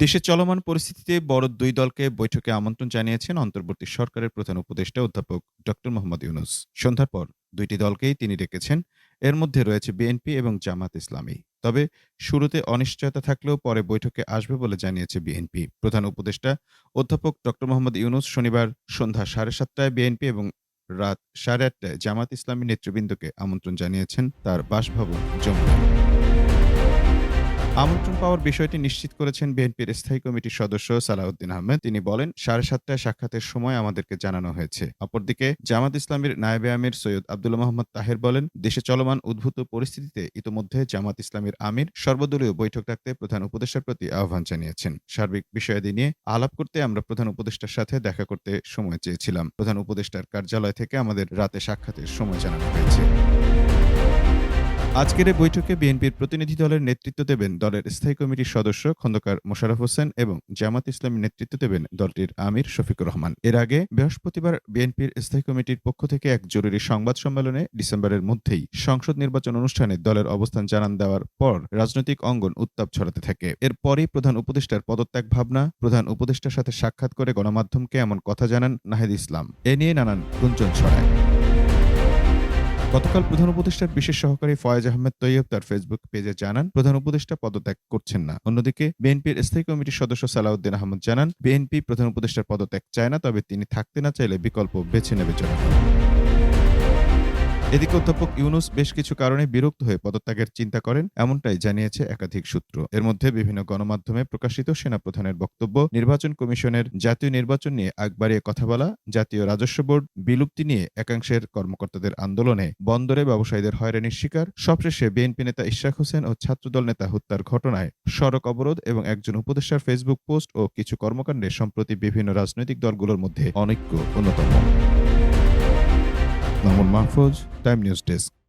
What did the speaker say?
দেশে চলমান পরিস্থিতিতে বড় দুই দলকে বৈঠকে আমন্ত্রণ জানিয়েছেন অন্তর্বর্তী সরকারের প্রধান উপদেষ্টা অধ্যাপক ড মোহাম্মদ ইউনুস। সন্ধ্যার পর দুইটি দলকেই তিনি ডেকেছেন। এর মধ্যে রয়েছে বিএনপি এবং জামাত ইসলামী। তবে শুরুতে অনিশ্চয়তা থাকলেও পরে বৈঠকে আসবে বলে জানিয়েছে বিএনপি। প্রধান উপদেষ্টা অধ্যাপক ড মোহাম্মদ ইউনুস শনিবার সন্ধ্যা সাড়ে সাতটায় বিএনপি এবং রাত সাড়ে আটটায় জামাত ইসলামী নেতৃবৃন্দকে আমন্ত্রণ জানিয়েছেন তার বাসভবন যমুনায় আমন্ত্রণ পাওয়ার বিষয়টি নিশ্চিত করেছেন বিএনপির স্থায়ী কমিটির সদস্য সালাউদ্দিন আহমেদ। তিনি বলেন, সাড়ে সাতটায় সাক্ষাতের সময় আমাদেরকে জানানো হয়েছে। অপরদিকে, জামাত ইসলামের নায়েবে আমির সৈয়দ আব্দুল মোহাম্মদ তাহের বলেন, দেশে চলমান উদ্ভূত পরিস্থিতিতে ইতোমধ্যে জামাত ইসলামের আমির সর্বদলীয় বৈঠক ডাকতে প্রধান উপদেষ্টার প্রতি আহ্বান জানিয়েছেন। সার্বিক বিষয়াদি নিয়ে আলাপ করতে আমরা প্রধান উপদেষ্টার সাথে দেখা করতে সময় চেয়েছিলাম। প্রধান উপদেষ্টার কার্যালয় থেকে আমাদের রাতে সাক্ষাতের সময় জানানো হয়েছে। আজকের এই বৈঠকে বিএনপির প্রতিনিধি দলের নেতৃত্ব দেবেন দলের স্থায়ী কমিটির সদস্য খন্দকার মোশাররফ হোসেন এবং জামাত ইসলামী নেতৃত্ব দেবেন দলটির আমির শফিকুর রহমান। এর আগে বৃহস্পতিবার বিএনপির স্থায়ী কমিটির পক্ষ থেকে এক জরুরি সংবাদ সম্মেলনে ডিসেম্বরের মধ্যেই সংসদ নির্বাচন অনুষ্ঠানে দলের অবস্থান জানান দেওয়ার পর রাজনৈতিক অঙ্গন উত্তাপ ছড়াতে থাকে। এরপরই প্রধান উপদেষ্টার পদত্যাগ ভাবনা, প্রধান উপদেষ্টার সাথে সাক্ষাৎ করে গণমাধ্যমকে এমন কথা জানান নাহিদ ইসলাম। এ নিয়ে নানান গুঞ্জন ছড়ায়। গতকাল প্রধান উপদেষ্টার বিশেষ সহকারী ফয়েজ আহমেদ তৈয়ব তার ফেসবুক পেজে জানান, প্রধান উপদেষ্টা পদত্যাগ করছেন না। অন্যদিকে, বিএনপির স্থায়ী কমিটির সদস্য সালাউদ্দিন আহমদ জানান, বিএনপি প্রধান উপদেষ্টার পদত্যাগ চায় না, তবে তিনি থাকতে না চাইলে বিকল্প বেছে নেবে জনগণ। এদিকে অধ্যাপক ইউনুস বেশ কিছু কারণে বিরক্ত হয়ে পদত্যাগের চিন্তা করেন, এমনটাই জানিয়েছে একাধিক সূত্র। এর মধ্যে বিভিন্ন গণমাধ্যমে প্রকাশিত সেনাপ্রধানের বক্তব্য, নির্বাচন কমিশনের জাতীয় নির্বাচন নিয়ে আগ বাড়িয়ে কথা বলা, জাতীয় রাজস্ব বোর্ড বিলুপ্তি নিয়ে একাংশের কর্মকর্তাদের আন্দোলনে বন্দরে ব্যবসায়ীদের হয়রানির শিকার, সবশেষে বিএনপি নেতা ইশাক হোসেন ও ছাত্রদল নেতা হত্যার ঘটনায় সড়ক অবরোধ এবং একজন উপদেষ্টার ফেসবুক পোস্ট ও কিছু কর্মকাণ্ডে সম্প্রতি বিভিন্ন রাজনৈতিক দলগুলোর মধ্যে অনৈক্য অন্যতম। Mamun Mahfuz time news desk